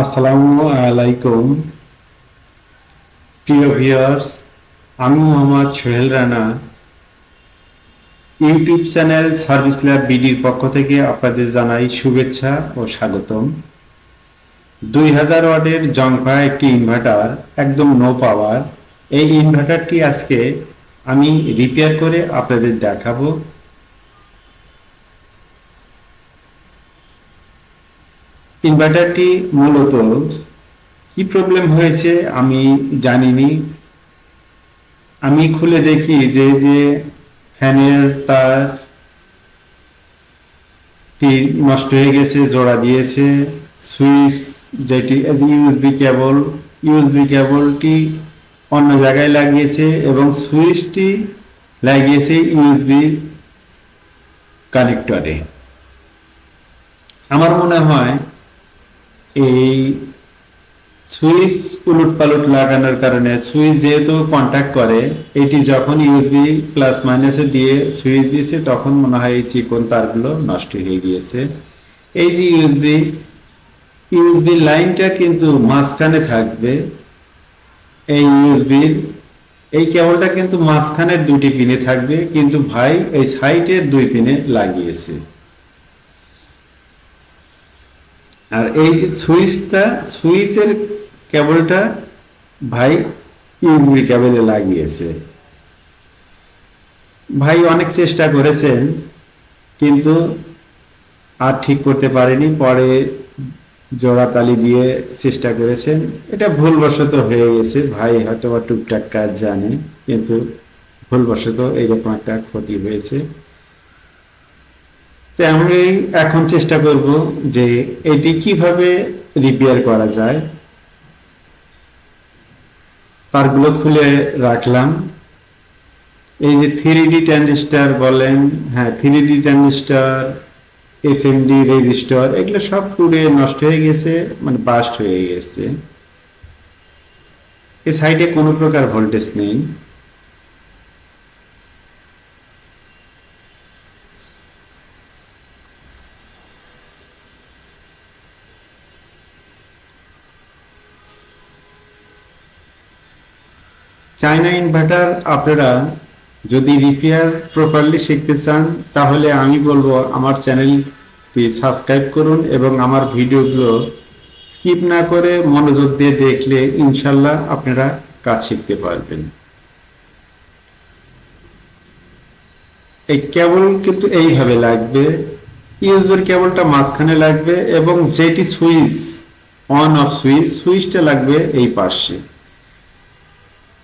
আসসালামু আলাইকুম। প্রিয় ভিউয়ার্স, আমি Mohammad Sohel Rana. YouTube channel service lab বিডির পক্ষ থেকে আপনাদের জানাই শুভেচ্ছা ও স্বাগতম। দুই হাজার ওয়াটের জংফা একটি ইনভার্টার একদম নো পাওয়ার এই ইনভার্টারটি আজকে আমি রিপেয়ার করে আপনাদের দেখাবো। ইনভার্টারটি মূলত কি প্রবলেম হয়েছে আমি জানিনি। আমি খুলে দেখি যে যে ফ্যানের তার নষ্ট হয়ে গেছে, জোড়া দিয়েছে। সুইচ যেটি ইউএসবি কেবল ইউএসবি কেবলটি অন্য জায়গায় লাগিয়েছে এবং সুইচটি লাগিয়েছে ইউএসবি কানেক্টরে আমার মনে হয় এই সুইচ উলট পালট লাগানোর কারণে সুইচ যেহেতু কন্ট্যাক্ট করে, এটি যখন ইউএসবি প্লাস মাইনাসে দিয়ে সুইচ দিয়েছে তখন মনে হয় এই চিকন তারগুলো নষ্ট হয়ে গিয়েছে। এই যে ইউএসবি ইউএসবি লাইনটা কিন্তু মাঝখানে থাকবে। এই ইউএসবির এই কেবলটা কিন্তু মাঝখানের দুটি পিনে থাকবে, কিন্তু ভাই, এই সাইডের দুই পিনে লাগিয়েছে। আর এই যে সুইচটা, সুইচের কেবলটা ভাই ইউএসবি কেবলে লাগিয়েছে। ভাই অনেক চেষ্টা করেছেন, কিন্তু আর ঠিক করতে পারেনি, পরে জোড়াতালি দিয়ে চেষ্টা করেছেন। এটা ভুলবশত হয়ে গেছে, ভাই হয়তো টুকটাক কাজ জানে, কিন্তু ভুলবশত এইরকম একটা ক্ষতি হয়েছে। তো আমি এখন চেষ্টা করব যে এটি কীভাবে রিপেয়ার করা যায়। তারগুলো খুলে রাখলাম। এই যে থ্রি ডি ট্রানজিস্টার বলেন হ্যাঁ three D transistor D resistor, এগুলো সব পুড়ে নষ্ট হয়ে গেছে মানে বাস্ট হয়ে গেছে। এই সাইডে কোনো প্রকার ভোল্টেজ নেই। চায়না ইনভার্টার আপনারা যদি রিপেয়ার প্রপারলি শিখতে চান, তাহলে আমি বলব আমার চ্যানেলটি সাবস্ক্রাইব করুন এবং আমার ভিডিওগুলো স্কিপ না করে মনোযোগ দিয়ে দেখলে ইনশাল্লাহ আপনারা কাজ শিখতে পারবেন। এই কেবল কিন্তু এইভাবে লাগবে ইউএসবির কেবলটা মাঝখানে লাগবে এবং যেটি সুইচ অন অফ সুইচ সুইচটা লাগবে এই পাশে।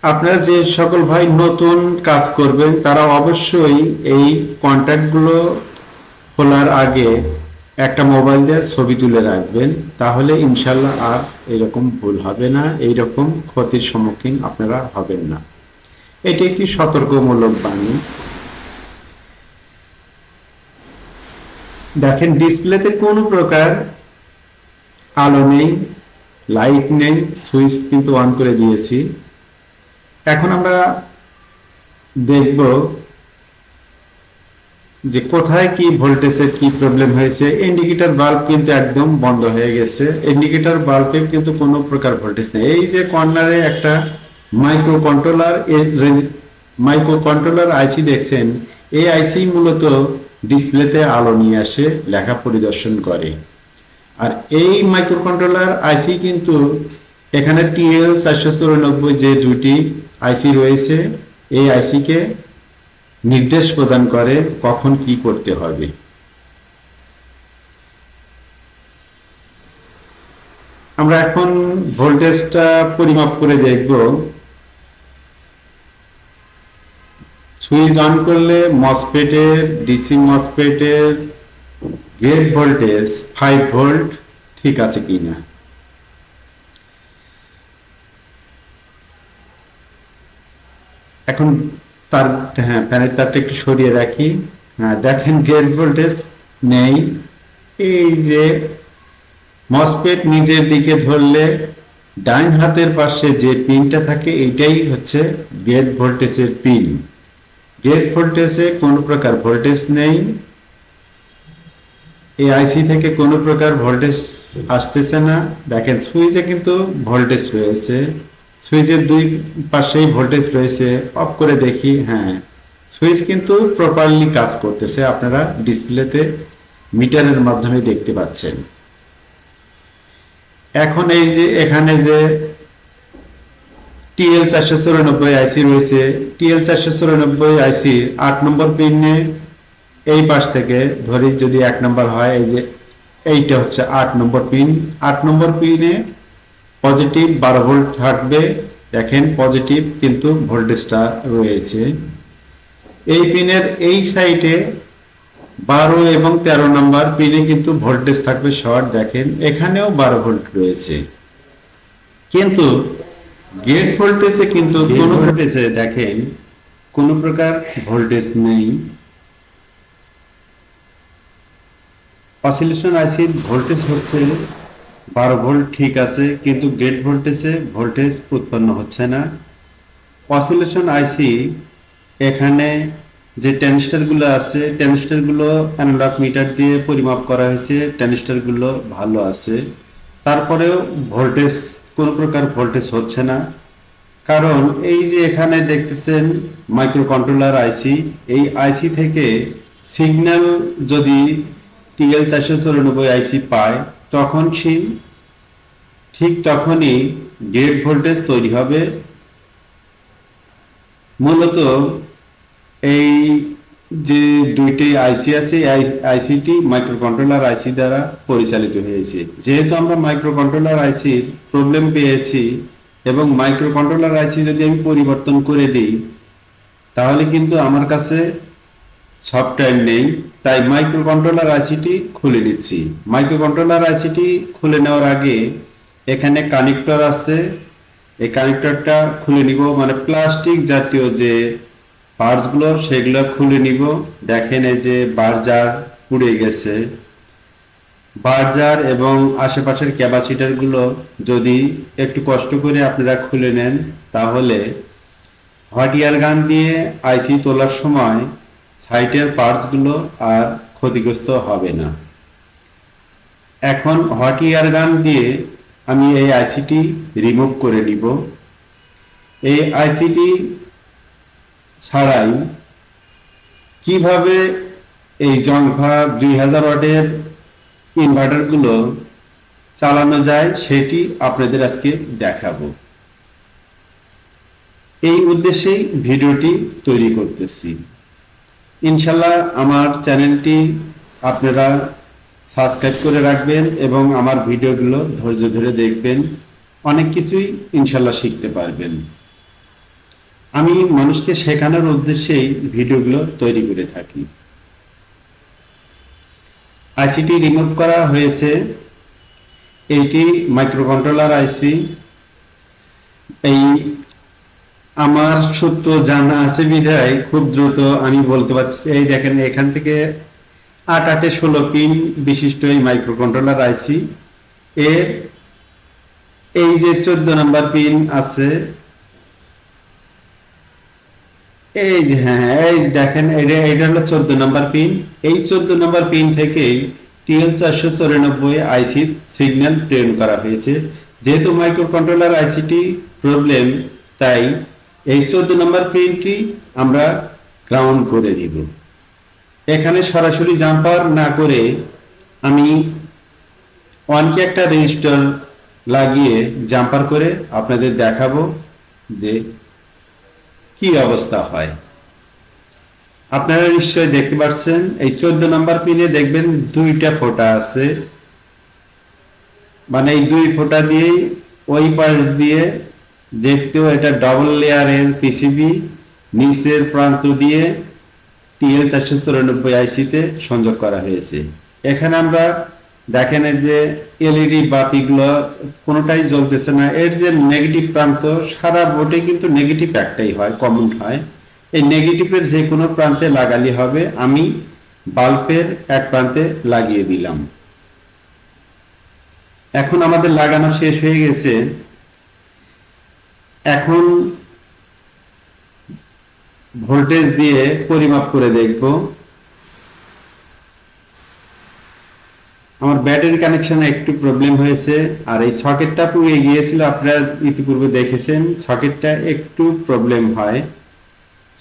আপনারা যে সকল ভাই নতুন কাজ করবেন, তারা অবশ্যই এই কন্ট্যাক্টগুলো খোলার আগে একটা মোবাইল দিয়ে ছবি তুলে রাখবেন। তাহলে ইনশাল্লাহ আর এরকম ভুল হবে না, এইরকম ক্ষতির সম্মুখীন আপনারা হবেন না। এটি একটি সতর্কমূলক বাণী। দেখেন, ডিসপ্লেতে কোনো প্রকার আলো নেই, লাইট নেই, সুইচ কিন্তু অন করে দিয়েছি। এখন আমরা দেখব যে কোথায় কি ভোল্টেজের কি প্রবলেম হয়েছে। ইন্ডিকেটর বাল্ব কিন্তু একদম বন্ধ হয়ে গেছে। ইন্ডিকেটর বাল্বের কিন্তু কোনো প্রকার ভোল্টেজ নেই। এই যে কর্নারে একটা micro controller micro controller IC দেখছেন। এই আইসি মূলত ডিসপ্লেতে আলো নিয়ে আসে, লেখা পরিদর্শন করে। আর এই মাইক্রো কন্ট্রোলার আইসি কিন্তু এখানে টিএল চারশো চুরানব্বই যে দুটি আইসি রয়েছে, এই আইসিকে নির্দেশ প্রদান করে কখন কি করতে হবে। আমরা এখন ভোল্টেজটা পরিমাপ করে দেখব। সুইচ অন করলে মসপেটের ডিসি মসপেটের গেট ভোল্টেজ ফাইভ ভোল্ট ঠিক আছে কিনা। এখন তার হ্যাঁ ফ্যানের তারটা একটু সরিয়ে রাখি। হ্যাঁ দেখেন গেট ভোল্টেজ নেই। এই যে মসপেট নিজের দিকে ধরলে ডাইন হাতের পাশে যে পিনটা থাকে এটাই হচ্ছে গেট ভোল্টেজের পিন। গেট ভোল্টেজে কোনো প্রকার ভোল্টেজ নেই। এই আইসি থেকে কোনো প্রকার ভোল্টেজ আসতেছে না। দেখেন সুইচে কিন্তু ভোল্টেজ রয়েছে। সুইচের দুই পাশেই ভোল্টেজ রয়েছে। অফ করে দেখি হ্যাঁ। সুইচ কিন্তু প্রপারলি কাজ করতেছে। আপনারা ডিসপ্লেতে মিটারের মাধ্যমে দেখতে পাচ্ছেন। এখন এই যে, এখানে যে টিএল চারশো চুরানব্বই আইসি রয়েছে। টিএল চারশো চুরানব্বই আইসি আট নম্বর পিনে এই পাশ থেকে ধরি যদি এক নম্বর হয়, এই যে এইটা হচ্ছে আট নম্বর পিন। আট নম্বর পিনে পজিটিভ বারো ভোল্ট থাকবে। দেখেন পজিটিভ কিন্তু ভোল্টেজটা রয়েছে। এই পিনের এই সাইডে বারো এবং তেরো নম্বর পিনে কিন্তু ভোল্টেজ থাকবে শর্ট দেখেন। এখানেও বারো ভোল্ট রয়েছে। কিন্তু গেট ভোল্টেজে কিন্তু কোন ভোল্টেজে দেখেন কোন প্রকার ভোল্টেজ নেই। অসিলেশন আইসির ভোল্টেজ হচ্ছে বারো ভোল্ট ঠিক আছে, কিন্তু গেট ভোল্টেজে ভোল্টেজ উৎপন্ন হচ্ছে না। অসিলেশন আইসি এখানে যে ট্যানিস্টারগুলো আছে, ট্যানিস্টারগুলো অ্যানালগ মিটার দিয়ে পরিমাপ করা হয়েছে, ট্যানিস্টারগুলো ভালো আছে। তারপরেও ভোল্টেজ, কোনো প্রকার ভোল্টেজ হচ্ছে না। কারণ এই যে এখানে দেখতেছেন মাইক্রো কন্ট্রোলার আইসি, এই আইসি থেকে সিগন্যাল যদি টিএল চারশো চুরানব্বই আইসি পায় তখন সেই ঠিক তখনই গেট ভোল্টেজ তৈরি হবে। মূলত এই যে দুইটি আইসি আছে আইসিটি মাইক্রো কন্ট্রোলার আইসি দ্বারা পরিচালিত হয়েছে। যেহেতু আমরা মাইক্রো কন্ট্রোলার আইসির প্রবলেম পেয়েছি এবং মাইক্রো কন্ট্রোলার আইসি যদি আমি পরিবর্তন করে দিই, তাহলে কিন্তু আমার কাছে সফটওয়্যার নেই, তাই মাইক্রো কন্ট্রোলার আইসিটি খুলে নিচ্ছি। মাইক্রো কন্ট্রোলার আইসিটি খুলে নেওয়ার আগে এখানে কানেক্টর আছে। এই কানেক্টরটা খুলে নিব মানে প্লাস্টিক জাতীয় যে পার্টসগুলো সেগুলো খুলে নিব। দেখেন এই যে বার্জার পুড়ে গেছে। বার্জার এবং আশেপাশের ক্যাপাসিটারগুলো যদি একটু কষ্ট করে আপনারা খুলে নেন, তাহলে হট ইয়ার গান দিয়ে আইসি তোলার সময় সাইটের পার্টসগুলো আর ক্ষতিগ্রস্ত হবে না। এখন হট ইয়ার গান দিয়ে আমি এই আইসিটি রিমুভ করে নিব। এই আইসিটি ছাড়াই কীভাবে এই জংফা দুই হাজার ওয়াটের ইনভার্টারগুলো চালানো যায় সেটি আপনাদের আজকে দেখাবো। এই উদ্দেশ্যেই ভিডিওটি তৈরি করতেছি। ইনশাল্লাহ আমার চ্যানেলটি আপনারা সাবস্ক্রাইব করে রাখবেন এবং আমার ভিডিওগুলো ধৈর্য ধরে দেখবেন। অনেক কিছুই ইনশাল্লাহ শিখতে পারবেন। আমি মানুষকে শেখানোর উদ্দেশ্যেই ভিডিওগুলো তৈরি করে থাকি। আইসিটি রিমুভ করা হয়েছে। এইটি মাইক্রোকন্ট্রোলার আইসি। এই আমার সূত্র জানা আছে বিধায় খুব দ্রুত আমি বলতে পারছি এই দেখেন এখান থেকে আট আটে ষোলো পিন বিশিষ্ট এই মাইক্রো কন্ট্রোলার আইসি এর এই যে চোদ্দ নাম্বার পিন আছে এই হ্যাঁ হ্যাঁ, এই দেখেন এটা এটা হলো চোদ্দ নাম্বার পিন। এই চোদ্দ নাম্বার পিন থেকেই টিএল চারশো চৌরানব্বই আইসি সিগন্যাল প্রেরণ করা হয়েছে। যেহেতু মাইক্রো কন্ট্রোলার আইসিটি প্রবলেম তাই এই চোদ্দ নম্বর পিনটি আমরা গ্রাউন্ড করে দিব। এখানে সরাসরি জাম্পার না করে আমি ওয়ানকে একটা রেজিস্টার লাগিয়ে জাম্পার করে আপনাদের দেখাবো যে কি অবস্থা হয়। আপনারা নিশ্চয়ই দেখতে পাচ্ছেন, এই চোদ্দ নম্বর পিনে দেখবেন দুইটা ফোটা আছে। মানে এই দুই ফোটা দিয়ে ওই পাশ দিয়ে যেহেতু এটা ডবল লেয়ারের পিসিবি নিচের প্রান্ত দিয়ে টিএল চারশো চুরানব্বই আইসিতে সংযোগ করা হয়েছে। এখানে আমরা দেখেন যে এলইডি বাতিগুলো কোনোটাই জ্বলতেছে না। এর যে নেগেটিভ প্রান্ত, সারা বোর্ডে কিন্তু নেগেটিভ একটাই হয় কমন হয়। এই নেগেটিভের যে কোনো প্রান্তে লাগালে হবে। আমি বাল্বের এক প্রান্তে লাগিয়ে দিলাম। এখন আমাদের লাগানো শেষ হয়ে গেছে। এখন ভোল্টেজ দিয়ে পরিমাপ করে দেখব। আমার ব্যাটারি কানেকশনে একটু প্রবলেম হয়েছে, আর এই সকেটটা পুড়ে গিয়েছিল, আপনারা ইতিপূর্বে দেখেছেন সকেটটা একটু প্রবলেম হয়।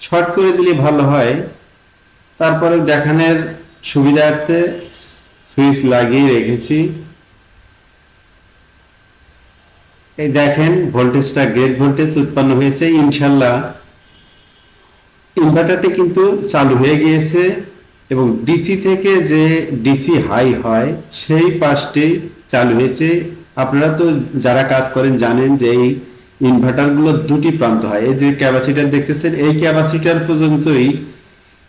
শর্ট করে দিলে ভালো হয় তারপরে দেখানোর সুবিধার্থে সুইচ লাগিয়ে রেখেছি। এই দেখেন ভোল্টেজটা গেট ভোল্টেজ উৎপন্ন হয়েছে, ইনশাল্লাহ ইনভার্টারটি কিন্তু চালু হয়ে গিয়েছে এবং ডিসি থেকে যে ডিসি হাই হয়, সেই পাশটি চালু হয়েছে। আপনারা তো যারা কাজ করেন জানেন যে এই ইনভার্টারগুলো দুটি প্রান্ত হয়। এই যে ক্যাপাসিটার দেখতেছেন, এই ক্যাপাসিটার পর্যন্তই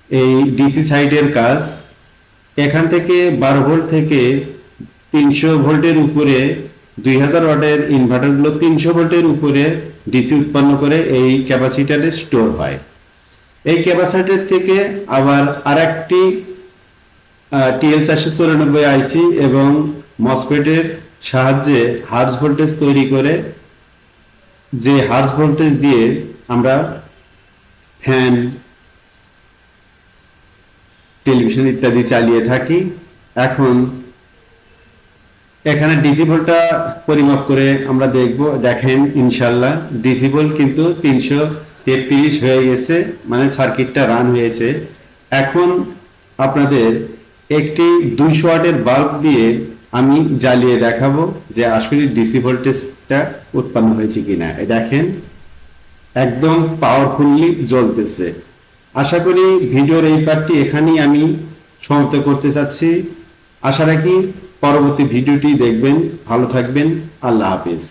এই ডিসি সাইডের কাজ। এখান থেকে বারো ভোল্ট থেকে তিনশো ভোল্টের উপরে দুই হাজার ওয়াটের ইনভার্টারগুলো তিনশো ভোল্টের উপরে ডিসি উৎপন্ন করে এই ক্যাপাসিটারে স্টোর হয়। এই ক্যাপাসিটার থেকে আবার আরেকটি টিএল চারশো চুরানব্বই আইসি এবং মসপেটের সাহায্যে হার্স ভোল্টেজ তৈরি করে, যে হার্স ভোল্টেজ দিয়ে আমরা ফ্যান টেলিভিশন ইত্যাদি চালিয়ে থাকি। এখন এখানে ডিসি ভোল্টটা পরিমাপ করে আমরা দেখব, দেখেন, ইনশাল্লাহ ডিসি ভোল্ট কিন্তু তিনশো তেত্রিশ হয়ে গেছে মানে সার্কিটটা রান হয়েছে। এখন আপনাদের একটি দুইশো ওয়াটের বাল্ব দিয়ে আমি জ্বালিয়ে দেখাবো যে আসলে ডিসি ভোল্টেজটা উৎপন্ন হয়েছে কিনা। দেখেন, একদম পাওয়ারফুলি জ্বলতেছে। আশা করি ভিডিওর এই পার্টটি এখানেই আমি সমাপ্ত করতে চাচ্ছি। আশা রাখি পরবর্তী ভিডিওটি দেখবেন ভালো থাকবেন আল্লাহ হাফিজ।